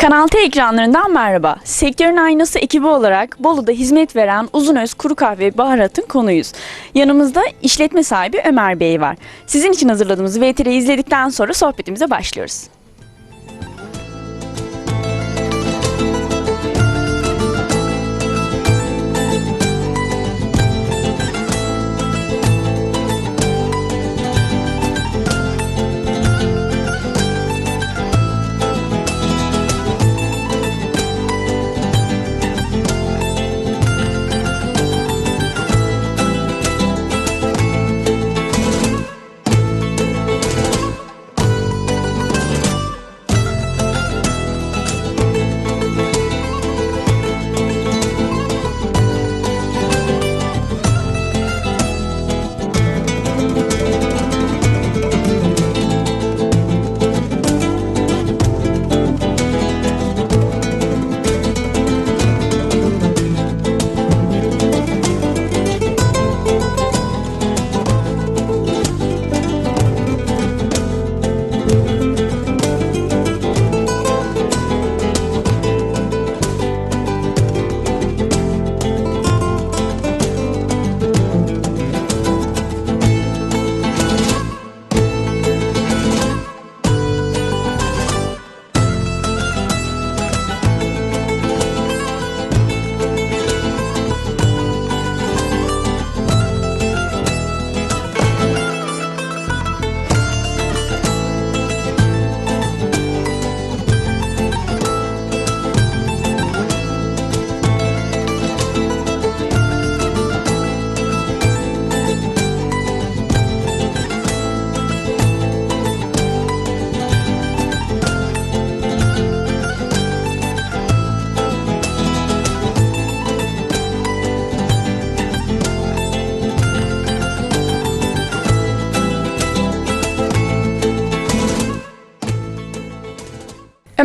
Kanal T ekranlarından merhaba. Sektörün aynası ekibi olarak Bolu'da hizmet veren Uzunöz Kuru Kahve ve Baharat'ın konuyuz. Yanımızda işletme sahibi Ömer Bey var. Sizin için hazırladığımız VTR'yi izledikten sonra sohbetimize başlıyoruz.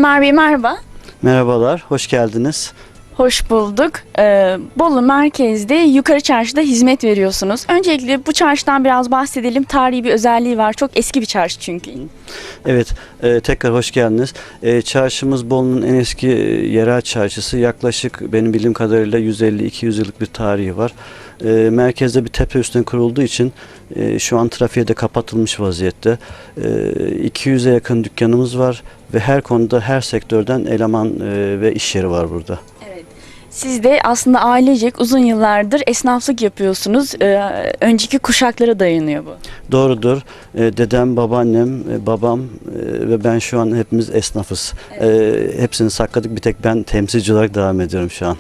Ömer Bey merhaba. Merhabalar, hoş geldiniz. Hoş bulduk. Ee, Bolu merkezde Yukarı Çarşı'da hizmet veriyorsunuz. Öncelikle bu çarşıdan biraz bahsedelim. Tarihi bir özelliği var. Çok eski bir çarşı çünkü. Evet, e, tekrar hoş geldiniz. E, çarşımız Bolu'nun en eski e, yerel çarşısı. Yaklaşık benim bildiğim kadarıyla 150-200 yıllık bir tarihi var. E, merkezde bir tepe üstüne kurulduğu için e, şu an trafiğe de kapatılmış vaziyette. E, 200'e yakın dükkanımız var ve her konuda her sektörden eleman e, ve iş yeri var burada. Siz de aslında ailecek uzun yıllardır esnaflık yapıyorsunuz. Ee, önceki kuşaklara dayanıyor bu. Doğrudur. E, dedem, babaannem, e, babam e, ve ben şu an hepimiz esnafız. E, hepsini sakladık. Bir tek ben temsilci olarak devam ediyorum şu an.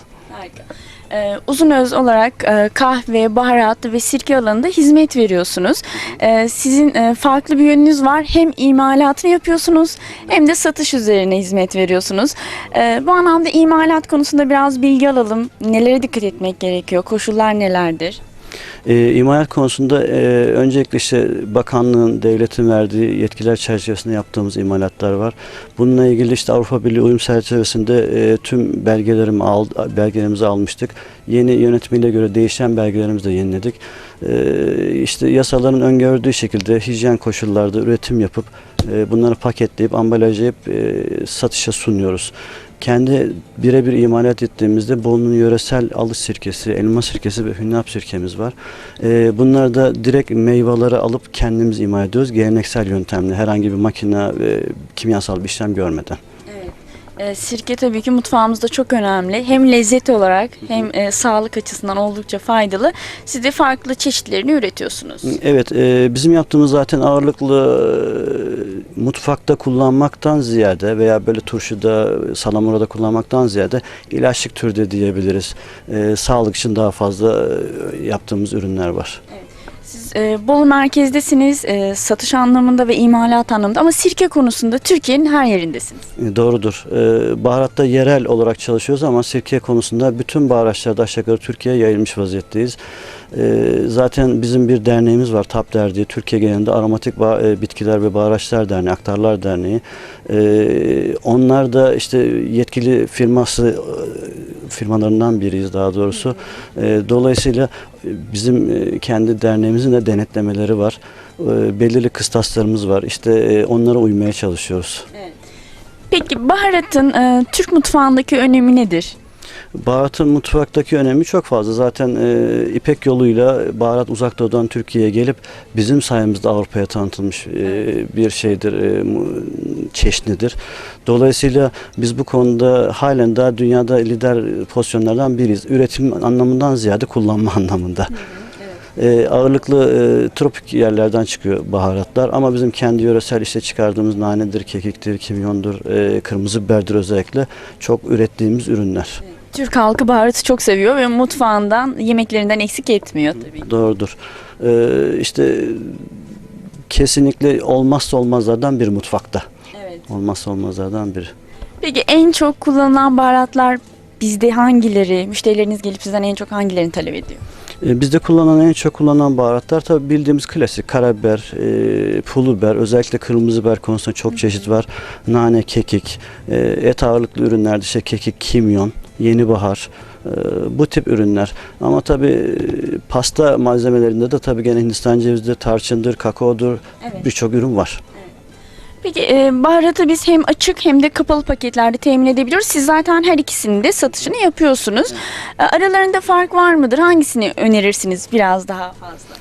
Ee, Uzunöz olarak e, kahve, baharat ve sirke alanında hizmet veriyorsunuz. Ee, sizin e, farklı bir yönünüz var. Hem imalatını yapıyorsunuz hem de satış üzerine hizmet veriyorsunuz. Ee, bu anlamda imalat konusunda biraz bilgi alalım. Nelere dikkat etmek gerekiyor? Koşullar nelerdir? E, imalat konusunda e, öncelikle işte bakanlığın, devletin verdiği yetkiler çerçevesinde yaptığımız imalatlar var. Bununla ilgili işte Avrupa Birliği uyum çerçevesinde e, tüm belgelerimi al, belgelerimizi almıştık. Yeni yönetimiyle göre değişen belgelerimizi de yeniledik. E, işte yasaların öngördüğü şekilde hijyen koşullarda üretim yapıp bunları paketleyip ambalajlayıp e, satışa sunuyoruz. Kendi birebir imalat ettiğimizde Bolu'nun yöresel alış sirkesi, elma sirkesi ve hünnap sirkemiz var. Ee, bunlar da direkt meyveleri alıp kendimiz imal ediyoruz. Geleneksel yöntemle herhangi bir makine kimyasal bir işlem görmeden. Ee, sirke tabii ki mutfağımızda çok önemli. Hem lezzet olarak hem e, sağlık açısından oldukça faydalı. Siz de farklı çeşitlerini üretiyorsunuz. Evet, e, bizim yaptığımız zaten ağırlıklı e, mutfakta kullanmaktan ziyade veya böyle turşuda, salamurada kullanmaktan ziyade ilaçlık türde diyebiliriz. E, sağlık için daha fazla e, yaptığımız ürünler var. Siz e, Bolu merkezdesiniz e, satış anlamında ve imalat anlamında ama sirke konusunda Türkiye'nin her yerindesiniz. E, Doğrudur. Ee, Baharatta yerel olarak çalışıyoruz ama sirke konusunda bütün baharatlarda aşağı yukarı Türkiye'ye yayılmış vaziyetteyiz. Ee, Zaten bizim bir derneğimiz var TAP Derneği. Türkiye genelinde Aromatik Ba- e, Bitkiler ve Baharatçılar Derneği, Aktarlar Derneği. Ee, Onlar da işte yetkili firması e, firmalarından biriyiz daha doğrusu. Ee, Dolayısıyla e, bizim e, kendi derneğimizin de denetlemeleri var. Ee, Belirli kıstaslarımız var. İşte e, onlara uymaya çalışıyoruz. Peki baharatın e, Türk mutfağındaki önemi nedir? Baharatın mutfaktaki önemi çok fazla. Zaten e, İpek yoluyla baharat uzak doğudan Türkiye'ye gelip bizim sayemizde Avrupa'ya tanıtılmış e, bir şeydir, e, çeşnidir. Dolayısıyla biz bu konuda halen daha dünyada lider pozisyonlardan biriyiz. Üretim anlamından ziyade kullanma anlamında. E, ağırlıklı e, tropik yerlerden çıkıyor baharatlar ama bizim kendi yöresel işte çıkardığımız nanedir, kekiktir, kimyondur, e, kırmızı biberdir özellikle çok ürettiğimiz ürünler. Türk halkı baharatı çok seviyor ve mutfağından yemeklerinden eksik etmiyor tabii. Doğrudur. Ee, işte kesinlikle olmazsa olmazlardan bir mutfakta. Evet. Olmazsa olmazlardan biri. Peki en çok kullanılan baharatlar bizde hangileri? Müşterileriniz gelip sizden en çok hangilerini talep ediyor? Ee, bizde kullanılan en çok kullanılan baharatlar tabii bildiğimiz klasik karabiber, e, pul biber, özellikle kırmızı biber konusunda çok çeşit var. Nane, kekik, e, et ağırlıklı ürünlerde işte kekik, kimyon, yeni bahar e, bu tip ürünler. Ama tabii e, pasta malzemelerinde de tabii gene Hindistan cevizidir, tarçındır, kakaodur Evet. birçok ürün var. Peki e, baharatı biz hem açık hem de kapalı paketlerde temin edebiliyoruz. Siz zaten her ikisinin de satışını yapıyorsunuz. Aralarında fark var mıdır? Hangisini önerirsiniz biraz daha fazla?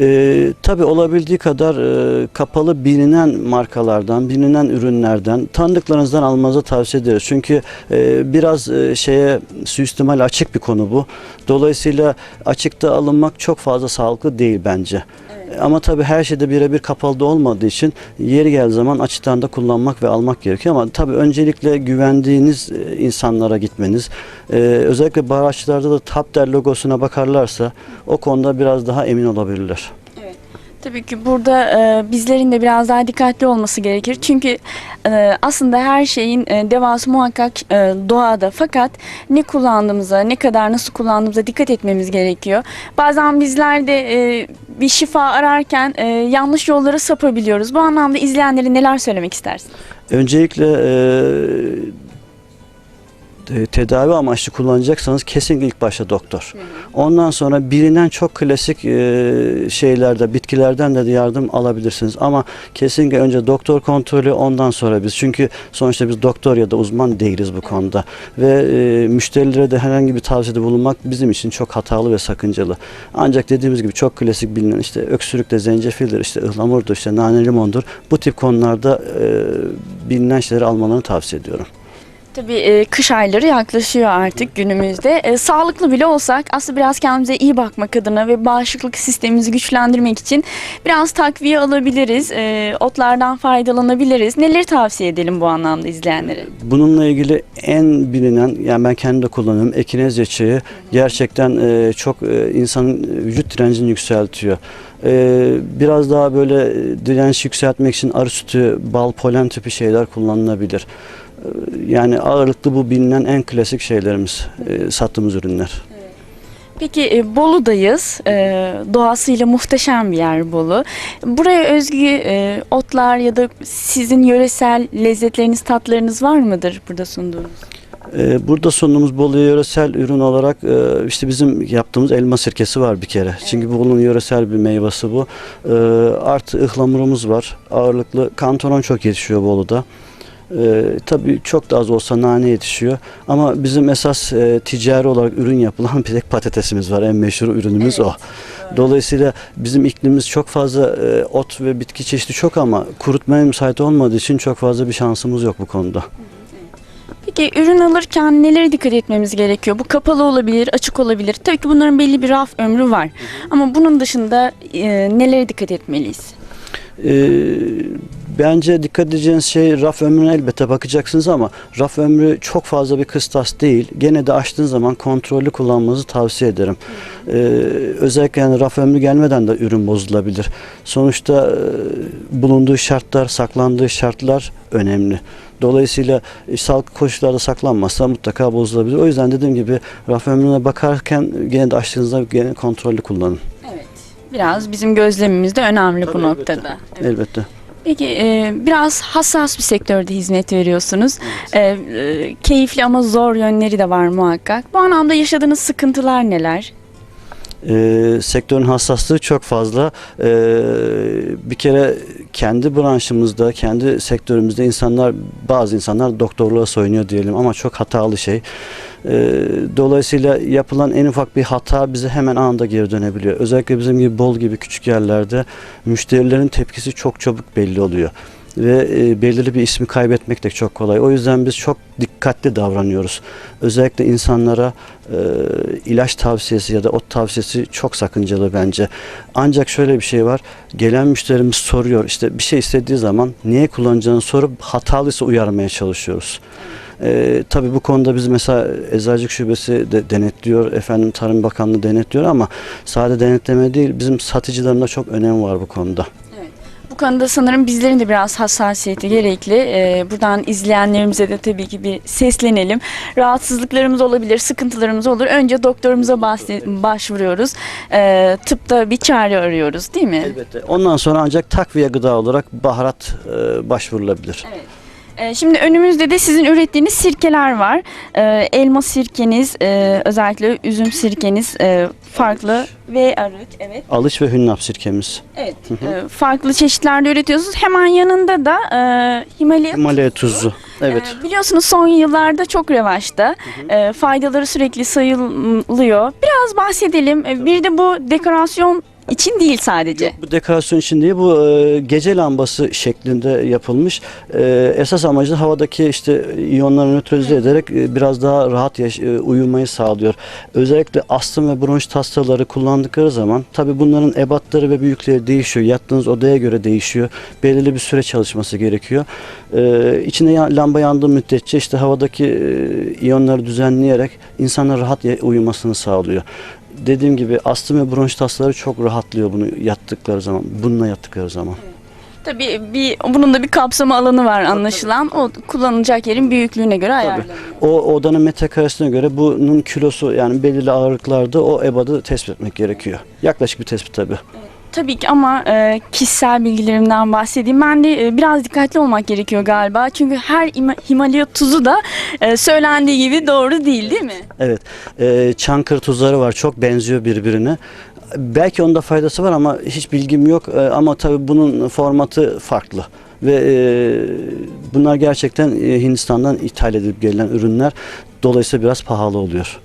Ee, tabii olabildiği kadar e, kapalı bilinen markalardan, bilinen ürünlerden, tanıdıklarınızdan almanızı tavsiye ederiz. Çünkü e, biraz e, şeye suistimal açık bir konu bu. Dolayısıyla açıkta alınmak çok fazla sağlıklı değil bence. Ama tabii her şeyde birebir kapalı da olmadığı için yeri geldiği zaman açıktan da kullanmak ve almak gerekiyor. Ama tabii öncelikle güvendiğiniz e, insanlara gitmeniz, e, özellikle baharatçılarda da Tapder logosuna bakarlarsa o konuda biraz daha emin olabilirler. Tabii ki burada e, bizlerin de biraz daha dikkatli olması gerekir. Çünkü e, aslında her şeyin e, devası muhakkak e, doğada. Fakat ne kullandığımıza, ne kadar nasıl kullandığımıza dikkat etmemiz gerekiyor. Bazen bizler de e, bir şifa ararken e, yanlış yollara sapabiliyoruz. Bu anlamda izleyenlere neler söylemek istersin? Öncelikle e, tedavi amaçlı kullanacaksanız kesinlikle ilk başta doktor. Ondan sonra bilinen çok klasik e, şeylerde, bitkilerden de yardım alabilirsiniz. Ama kesinlikle önce doktor kontrolü ondan sonra biz. Çünkü sonuçta biz doktor ya da uzman değiliz bu konuda. Ve e, müşterilere de herhangi bir tavsiyede bulunmak bizim için çok hatalı ve sakıncalı. Ancak dediğimiz gibi çok klasik bilinen işte öksürükte zencefildir, işte ıhlamurdur, işte nane limondur. Bu tip konularda e, bilinen şeyleri almalarını tavsiye ediyorum. Tabii e, kış ayları yaklaşıyor artık günümüzde. E, sağlıklı bile olsak aslında biraz kendimize iyi bakmak adına ve bağışıklık sistemimizi güçlendirmek için biraz takviye alabiliriz. E, otlardan faydalanabiliriz. Neleri tavsiye edelim bu anlamda izleyenlere? Bununla ilgili en bilinen, yani ben kendi de kullanıyorum, ekinezya çayı gerçekten e, çok e, insanın vücut direncini yükseltiyor. E, biraz daha böyle direnç yükseltmek için arı sütü, bal, polen tipi şeyler kullanılabilir. E, yani ağırlıklı bu bilinen en klasik şeylerimiz, e, sattığımız ürünler. Peki e, Bolu'dayız. E, doğasıyla muhteşem bir yer Bolu. Buraya özgü e, otlar ya da sizin yöresel lezzetleriniz, tatlarınız var mıdır burada sunduğunuz? Ee, Burada sunduğumuz Bolu'ya yöresel ürün olarak e, işte bizim yaptığımız elma sirkesi var bir kere. Çünkü Bolu'nun yöresel bir meyvesi bu. Ee, Artı ıhlamurumuz var. Ağırlıklı kantaron çok yetişiyor Bolu'da. Ee, tabii çok da az olsa nane yetişiyor. Ama bizim esas e, ticari olarak ürün yapılan bir tek patatesimiz var. En meşhur ürünümüz o. Dolayısıyla bizim iklimimiz çok fazla e, ot ve bitki çeşidi çok ama kurutmaya müsait olmadığı için çok fazla bir şansımız yok bu konuda. Peki ürün alırken nelere dikkat etmemiz gerekiyor? Bu kapalı olabilir, açık olabilir. Tabii ki bunların belli bir raf ömrü var. Ama bunun dışında e, nelere dikkat etmeliyiz? Ee, bence dikkat edeceğiniz şey raf ömrüne elbette bakacaksınız ama raf ömrü çok fazla bir kıstas değil. Gene de açtığınız zaman kontrollü kullanmanızı tavsiye ederim. Ee, özellikle yani raf ömrü gelmeden de ürün bozulabilir. Sonuçta e, bulunduğu şartlar, saklandığı şartlar önemli. Dolayısıyla e, sağlıklı koşullarda saklanmazsa mutlaka bozulabilir. O yüzden dediğim gibi raf ömrüne bakarken gene de açtığınızda gene kontrollü kullanın. Evet. Biraz bizim gözlemimiz de önemli bu Tabii, elbette. noktada. Elbette. Peki e, biraz hassas bir sektörde hizmet veriyorsunuz. E, e, keyifli ama zor yönleri de var muhakkak. Bu anlamda yaşadığınız sıkıntılar neler? Ee, sektörün hassaslığı çok fazla. Ee, bir kere kendi branşımızda, kendi sektörümüzde insanlar, bazı insanlar doktorluğa soyunuyor diyelim ama çok hatalı şey. Ee, dolayısıyla yapılan en ufak bir hata bize hemen anında geri dönebiliyor. Özellikle bizim gibi bol gibi küçük yerlerde müşterilerin tepkisi çok çabuk belli oluyor ve e, belirli bir ismi kaybetmek de çok kolay. O yüzden biz çok dikkatli davranıyoruz. Özellikle insanlara e, ilaç tavsiyesi ya da ot tavsiyesi çok sakıncalı bence. Ancak şöyle bir şey var. Gelen müşterimiz soruyor. işte bir şey istediği zaman niye kullanacağını sorup hatalıysa uyarmaya çalışıyoruz. Ee, tabii bu konuda biz mesela Eczacılık Şubesi de denetliyor, efendim Tarım Bakanlığı denetliyor ama sadece denetleme değil bizim satıcıların da çok önemi var bu konuda. Konuda sanırım bizlerin de biraz hassasiyeti gerekli. Ee, buradan izleyenlerimize de tabii ki bir seslenelim. Rahatsızlıklarımız olabilir, sıkıntılarımız olur. Önce doktorumuza bahse- başvuruyoruz. Ee, tıpta bir çare arıyoruz değil mi? Elbette. Ondan sonra ancak takviye gıda olarak baharat e, başvurulabilir. Ee, Şimdi önümüzde de sizin ürettiğiniz sirkeler var. Ee, elma sirkeniz, e, özellikle üzüm sirkeniz e, farklı ve arıç. Evet. Alış ve hünnap sirkemiz. Evet. Ee, farklı çeşitlerde üretiyorsunuz. Hemen yanında da e, Himalaya. Himalaya tuzu. Evet. Ee, biliyorsunuz son yıllarda çok revaçta. Ee, faydaları sürekli sayılıyor. Biraz bahsedelim. Ee, Bir de bu dekorasyon için değil sadece. Bu dekorasyon için değil, bu e, gece lambası şeklinde yapılmış. E, esas amacı havadaki işte iyonları nötralize ederek e, biraz daha rahat yaş- e, uyumayı sağlıyor. Özellikle astım ve bronşit hastaları kullandıkları zaman tabi bunların ebatları ve büyükleri değişiyor. Yattığınız odaya göre değişiyor. Belirli bir süre çalışması gerekiyor. E, içine ya- lamba yandığı müddetçe işte havadaki e, iyonları düzenleyerek insanlar rahat ya- uyumasını sağlıyor dediğim gibi astım ve bronşit hastaları çok rahatlıyor bunu yattıkları zaman, bununla yattıkları zaman. Tabii bir bunun da bir kapsama alanı var anlaşılan. O kullanılacak yerin büyüklüğüne göre ayarlanıyor. O odanın metrekaresine göre bunun kilosu yani belirli ağırlıklarda o ebadı tespit etmek gerekiyor. Yaklaşık bir tespit tabii. Tabii ki ama e, kişisel bilgilerimden bahsedeyim. Ben de e, biraz dikkatli olmak gerekiyor galiba. Çünkü her ima- Himalaya tuzu da e, söylendiği gibi doğru değil değil mi? Evet, e, çankır tuzları var çok benziyor birbirine. Belki onda faydası var ama hiç bilgim yok E, ama tabii bunun formatı farklı. Ve e, bunlar gerçekten e, Hindistan'dan ithal edilip gelen ürünler. Dolayısıyla biraz pahalı oluyor.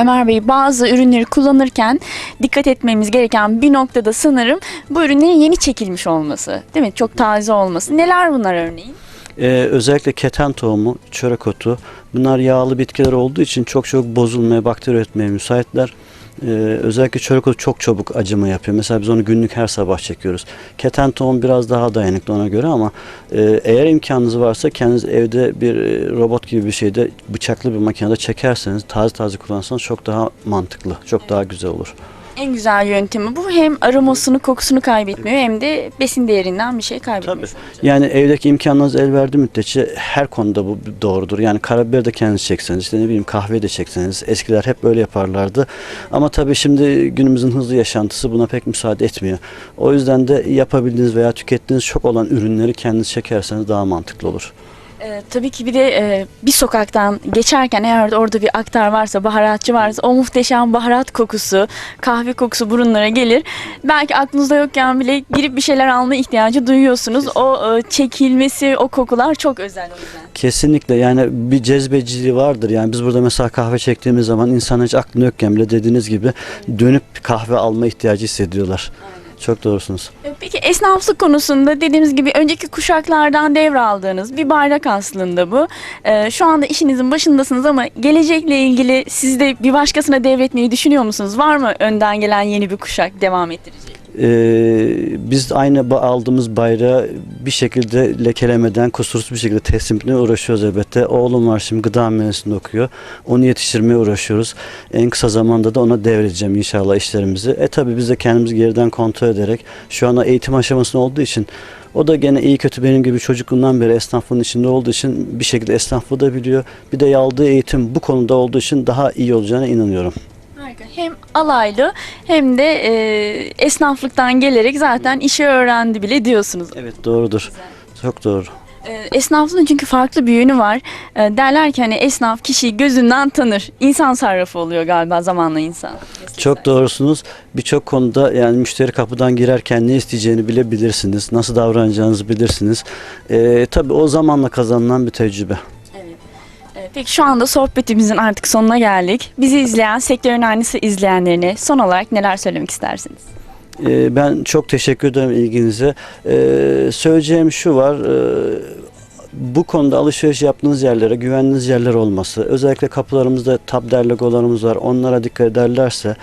Ömer Bey bazı ürünleri kullanırken dikkat etmemiz gereken bir noktada sanırım bu ürünlerin yeni çekilmiş olması. Değil mi? Çok taze olması. Neler bunlar örneğin? Ee, özellikle keten tohumu, çörek otu bunlar yağlı bitkiler olduğu için çok çok bozulmaya, bakteri üretmeye müsaitler. Ee, özellikle çörek otu çok çabuk acıma yapıyor. Mesela biz onu günlük her sabah çekiyoruz. Keten tohum biraz daha dayanıklı ona göre ama e, eğer imkanınız varsa kendiniz evde bir e, robot gibi bir şeyde bıçaklı bir makinede çekerseniz taze taze kullansanız çok daha mantıklı, çok daha güzel olur. En güzel yöntemi bu. Hem aromasını, kokusunu kaybetmiyor hem de besin değerinden bir şey kaybetmiyor. Yani evdeki imkanlarınız el verdiği müddetçe her konuda bu doğrudur. Yani karabiberi de kendiniz çekseniz, işte ne bileyim kahve de çekseniz. Eskiler hep böyle yaparlardı. Ama tabii şimdi günümüzün hızlı yaşantısı buna pek müsaade etmiyor. O yüzden de yapabildiğiniz veya tükettiğiniz çok olan ürünleri kendiniz çekerseniz daha mantıklı olur. Ee, tabii ki bir de e, bir sokaktan geçerken eğer orada bir aktar varsa, baharatçı varsa o muhteşem baharat kokusu, kahve kokusu burunlara gelir. Belki aklınızda yokken bile girip bir şeyler alma ihtiyacı duyuyorsunuz. O e, çekilmesi, o kokular çok özel o yüzden. Kesinlikle yani bir cezbeciliği vardır. Yani biz burada mesela kahve çektiğimiz zaman insan hiç aklına yokken bile dediğiniz gibi dönüp kahve alma ihtiyacı hissediyorlar. Çok doğrusunuz. E, Peki esnaflık konusunda dediğimiz gibi önceki kuşaklardan devraldığınız bir bayrak aslında bu. Ee, şu anda işinizin başındasınız ama gelecekle ilgili siz de bir başkasına devretmeyi düşünüyor musunuz? Var mı önden gelen yeni bir kuşak devam ettirecek? Ee, biz aynı aldığımız bayrağı bir şekilde lekelemeden, kusursuz bir şekilde teslim etmeye uğraşıyoruz elbette. Oğlum var şimdi gıda mühendisliğinde okuyor. Onu yetiştirmeye uğraşıyoruz. En kısa zamanda da ona devredeceğim inşallah işlerimizi. E tabi biz de kendimizi geriden kontrol ederek şu anda eğitim aşamasında olduğu için o da gene iyi kötü benim gibi çocukluğundan beri esnaflığın içinde olduğu için bir şekilde esnaflığı da biliyor. Bir de aldığı eğitim bu konuda olduğu için daha iyi olacağına inanıyorum. Harika. Hem alaylı hem de e, esnaflıktan gelerek zaten işi öğrendi bile diyorsunuz. Evet doğrudur. Çok doğru. E, Esnaflığın çünkü farklı bir yönü var. E, Derler ki hani esnaf kişiyi gözünden tanır. İnsan sarrafı oluyor galiba zamanla insan. Çok doğrusunuz. Birçok konuda yani müşteri kapıdan girerken ne isteyeceğini bilebilirsiniz. Nasıl davranacağınızı bilirsiniz. Ee, tabii o zamanla kazanılan bir tecrübe. Peki şu anda sohbetimizin artık sonuna geldik. Bizi izleyen, sektörün aynısı izleyenlerine son olarak neler söylemek istersiniz? Ee, ben çok teşekkür ederim ilginize. Ee, söyleyeceğim şu var. ee, bu konuda alışveriş yaptığınız yerlere güvendiğiniz yerler olması, özellikle kapılarımızda tab logolarımız var, onlara dikkat ederlerse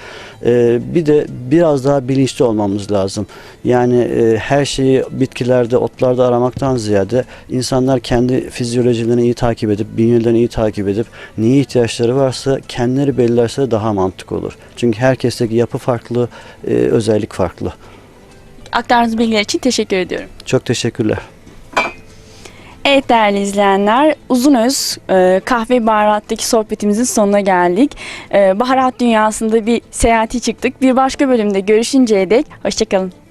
e, bir de biraz daha bilinçli olmamız lazım. Yani e, her şeyi bitkilerde, otlarda aramaktan ziyade insanlar kendi fizyolojilerini iyi takip edip, bünyelerini iyi takip edip neye ihtiyaçları varsa kendileri belirlerse daha mantıklı olur. Çünkü herkesteki yapı farklı, e, özellik farklı. Aktardığınız bilgiler için teşekkür ediyorum. Çok teşekkürler. Evet değerli izleyenler, Uzunöz e, kahve baharattaki sohbetimizin sonuna geldik. E, baharat dünyasında bir seyahati çıktık. Bir başka bölümde görüşünceye dek hoşçakalın.